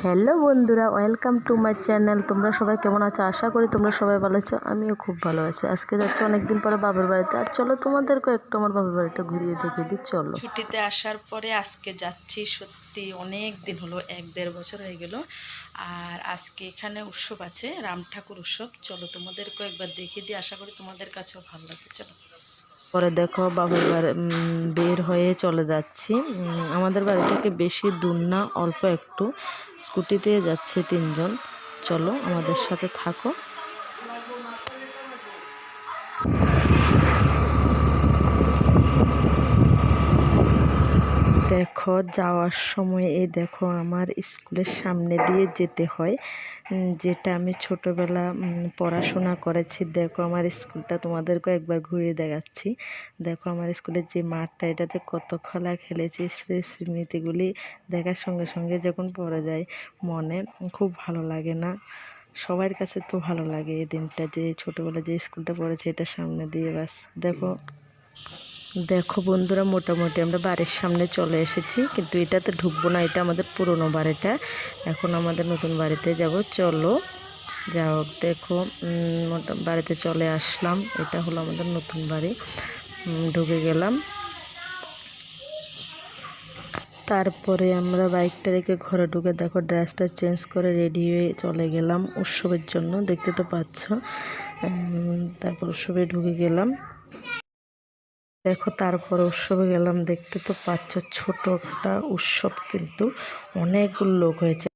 Hello বন্ধুরা welcome to my channel তোমরা সবাই কেমন আছো? আশা করি তোমরা সবাই ভালো আছো, আমিও খুব ভালো আছি। আজকে যাচ্ছি অনেকদিন পরে বাবার বাড়িতে। আর চলো তোমাদেরকে একটু আমার বাবার বাড়িটা ঘুরিয়ে দেখিয়ে দিই, চলো। ছুটিতে আসার পরে আজকে যাচ্ছি সত্যি অনেক দিন হলো, এক দেড় বছর হয়ে গেল। আর আজকে এখানে উৎসব আছে রাম ঠাকুর উৎসব। চলো তোমাদেরকে একবার দেখিয়ে দিই, আশা করি তোমাদের কাছেও ভালো লাগবে। চলো। পরে দেখো বাবার বাড়ি বের হয়ে চলে যাচ্ছি। আমাদের বাড়ি থেকে বেশি দূর না, অল্প একটু। স্কুটিতে যাচ্ছে তিনজন। চলো আমাদের সাথে থাকো। দেখো, যাওয়ার সময় এই দেখো আমার স্কুলের সামনে দিয়ে যেতে হয়। যেটা আমি ছোটোবেলা পড়াশোনা করেছি। দেখো আমার স্কুলটা তোমাদেরকে একবার ঘুরিয়ে দেখাচ্ছি। দেখো আমার স্কুলের যে মাঠটা, এটাতে কত খেলা খেলেছি সেই স্মৃতিগুলি দেখার সঙ্গে সঙ্গে যখন পড়ে যায়, মনে খুব ভালো লাগে না। সবার কাছে তো ভালো লাগে এই দিনটা যে ছোটোবেলা যে স্কুলটা পড়েছে, এটা সামনে দিয়ে বাস দেখো দেখো বন্ধুরা, মোটামুটি আমরা বাড়ির সামনে চলে এসেছি, কিন্তু এটাতে ঢুকবো না, এটা আমাদের পুরনো বাড়িটা। এখন আমাদের নতুন বাড়িতে যাব, চলো। যা হোক দেখো বাড়িতে চলে আসলাম, এটা হলো আমাদের নতুন বাড়ি। ঢুকে গেলাম। তারপরে আমরা বাইকটা রেখে ঘরে ঢুকে দেখো, ড্রেসটা চেঞ্জ করে রেডি হয়ে চলে গেলাম উৎসবের জন্য, দেখতে তো পাচ্ছ। তারপর উৎসবে ঢুকে গেলাম। দেখো তারপর উৎসবে গেলাম। দেখতে তো পাচ্ছ, ছোট একটা উৎসব কিন্তু অনেকগুলো লোক হয়েছে।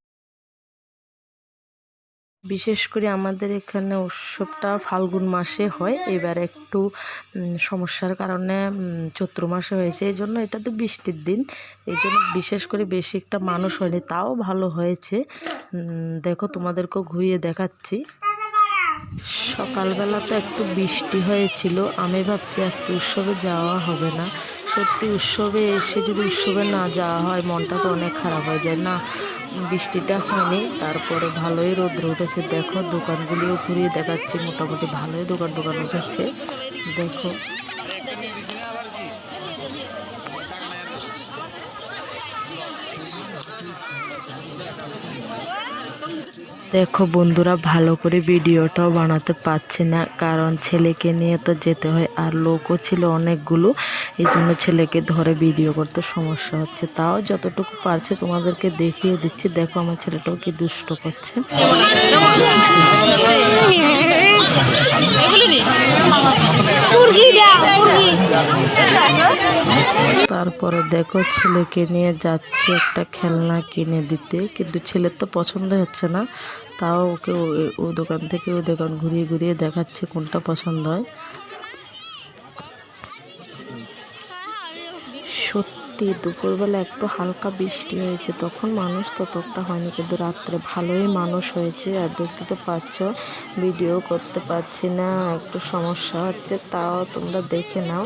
বিশেষ করে আমাদের এখানে উৎসবটা ফাল্গুন মাসে হয়। এবার একটু সমস্যার কারণে চৈত্র মাসে হয়েছে। এই জন্য এটা তো বৃষ্টির দিন। এই জন্য বিশেষ করে বেশি একটা মানুষ হয়নি, তাও ভালো হয়েছে। দেখো, তোমাদেরকেও ঘুরিয়ে দেখাচ্ছি। সকালবেলা তো একটু বৃষ্টি হয়েছিল। আমি ভাবছি আজকে উৎসবে যাওয়া হবে না। সত্যি উৎসবে এসে যদি উৎসবে না যাওয়া হয়, মনটা তো অনেক খারাপ হয়ে যায়। না, বৃষ্টিটা হয়নি, তারপরে ভালোই রোদ্র উঠেছে। দেখো, দোকানগুলিও ঘুরিয়ে দেখাচ্ছি। মোটামুটি ভালোই দোকান দোকান উঠেছে দেখো। দেখো বন্ধুরা ভালো করে ভিডিওটাও বানাতে পারছি না কারণ ছেলেকে নিয়ে তো যেতে হয় আর লোকও ছিল অনেকগুলো এই জন্য ছেলেকে ধরে ভিডিও করতে সমস্যা হচ্ছে। তাও যতটুকু পারছে তোমাদেরকে দেখিয়ে দিচ্ছি দেখো আমার ছেলেটাও কি দুষ্ট করছে। তারপরে দেখো ছেলেকে নিয়ে যাচ্ছে একটা খেলনা কিনে দিতে, কিন্তু ছেলের তো পছন্দ হচ্ছে না। তাও ওকে ও- দোকান থেকে ও দোকান ঘুরিয়ে ঘুরিয়ে দেখাচ্ছে কোনটা পছন্দ হয়। সত্যি দুপুরবেলা একটু হালকা বৃষ্টি হয়েছে, তখন মানুষ ততটা হয়নি। কিন্তু রাত্রে ভালোই মানুষ হয়েছে, আর দেখতে তো পাচ্ছ ভিডিও করতে পারছি না, একটু সমস্যা হচ্ছে, তাও তোমরা দেখে নাও।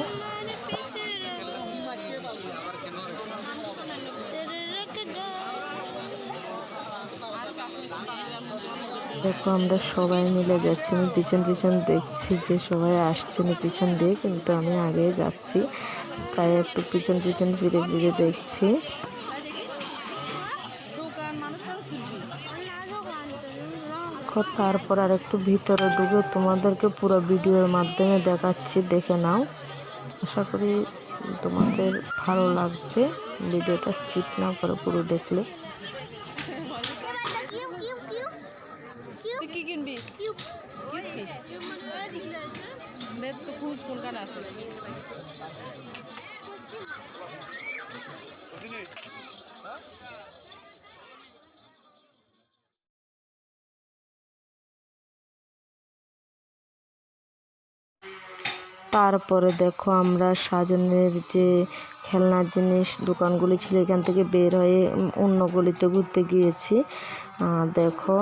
দেখো, আমরা সবাই মিলে যাচ্ছি, আমি পিছন পিছন দেখছি যে সবাই আসছে না পিছন দিয়ে কিন্তু আমি আগে যাচ্ছি। তাই একটু পিছন পিছন ফিরে ফিরে দেখছি। তারপর আর একটু ভিতরে ঢুকে তোমাদেরকে পুরো ভিডিওর মাধ্যমে দেখাচ্ছি, দেখে নাও। আশা করি তোমাদের ভালো লাগবে। ভিডিওটা স্কিপ না করে পুরো দেখলে। তারপরে দেখো আমরা সাজনের যে খেলনার জিনিস দোকানগুলি ছিল, এখান থেকে বের হয়ে অন্য গলিতে ঘুরতে গিয়েছি। দেখো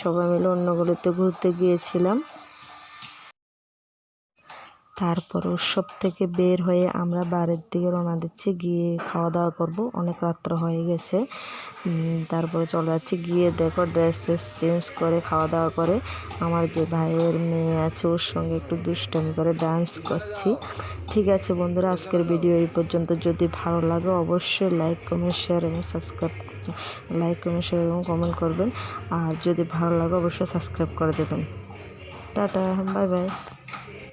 সবাই মিলে অন্য গলিতে ঘুরতে গিয়েছিলাম। তারপর উৎসব থেকে বের হয়ে আমরা বাড়ির দিকে রওনা দিচ্ছি। গিয়ে খাওয়া দাওয়া করব। অনেক রাত্র হয়ে গেছে। তারপরে চলে যাচ্ছি। গিয়ে দেখো ড্রেস ট্রেস চেঞ্জ করে খাওয়া দাওয়া করে আমার যে ভাইয়ের মেয়ে আছে, ওর সঙ্গে একটু দুষ্টামি করে ডান্স করছি। ঠিক আছে বন্ধুরা, আজকের ভিডিও এই পর্যন্ত। যদি ভালো লাগে অবশ্যই লাইক কমেন্ট শেয়ার এবং সাবস্ক্রাইব লাইক কমেন্ট শেয়ার এবং কমেন্ট করবেন। আর যদি ভালো লাগে অবশ্যই সাবস্ক্রাইব করে দেবেন। Tata bye bye